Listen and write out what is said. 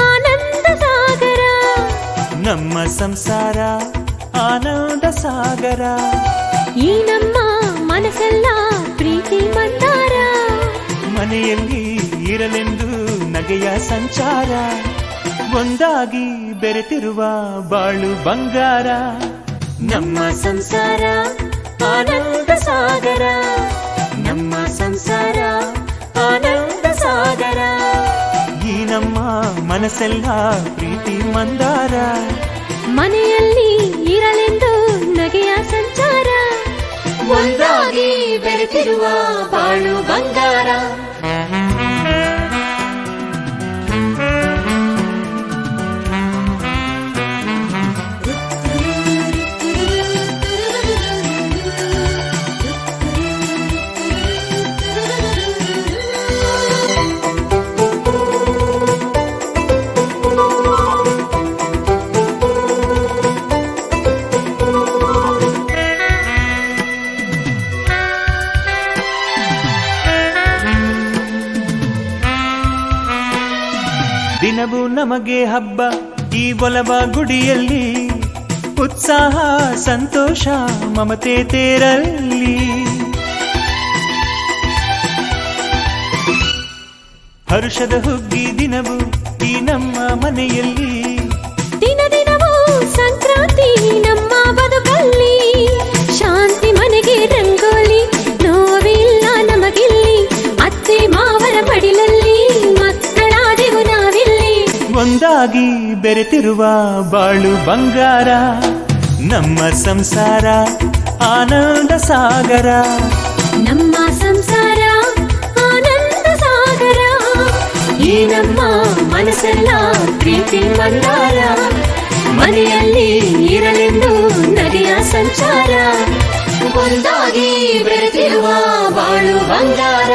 ಆನಂದ ಸಾಗರ. ನಮ್ಮ ಸಂಸಾರ ಆನಂದ ಸಾಗರ. ಈ ನಮ್ಮ ಮನಸ್ಸೆಲ್ಲ ಪ್ರೀತಿ ಮಂದಾರ ಮನೆಯಲ್ಲಿ ಇರಲೆಂದು ನಗೆಯ ಸಂಚಾರ. ಒಂದಾಗಿ ಬೆರೆತಿರುವ ಬಾಳು ಬಂಗಾರ. ನಮ್ಮ ಸಂಸಾರ ಆನಂದ ಸಾಗರ. ನಮ್ಮ ಸಂಸಾರ ಆನಂದ ಸಾಗರ. ನಮ್ಮ ಮನಸ್ಸೆಲ್ಲ ಪ್ರೀತಿ ಮಂದಾರ. ಮನೆಯಲ್ಲಿ ಇರಲೆಂದು ನಗೆಯ ಸಂಚಾರ. ಒಂದಾಗಿ ಬೆರೆತಿರುವ ಬಾಳು ಬಂಗಾರ. ದಿನವೂ ನಮಗೆ ಹಬ್ಬ ಈ ಒಲವ ಗುಡಿಯಲ್ಲಿ. ಉತ್ಸಾಹ, ಸಂತೋಷ, ಮಮತೆ ತೇರಲ್ಲಿ ಹರುಷದ ಹುಗ್ಗಿ ದಿನವು ಈ ನಮ್ಮ ಮನೆಯಲ್ಲಿ. ಒಂದಾಗಿ ಬೆರೆತಿರುವ ಬಾಳು ಬಂಗಾರ, ನಮ್ಮ ಸಂಸಾರ ಆನಂದ ಸಾಗರ. ನಮ್ಮ ಸಂಸಾರ ಆನಂದ ಸಾಗರ. ಈ ನಮ್ಮ ಮನಸ್ಸೆಲ್ಲ ಪ್ರೀತಿ ಮಂದಾರ ಮನೆಯಲ್ಲಿ ಇರಲೆಂದು ನದಿಯ ಸಂಚಾರ. ಒಂದಾಗಿ ಬೆರೆತಿರುವ ಬಾಳು ಬಂಗಾರ.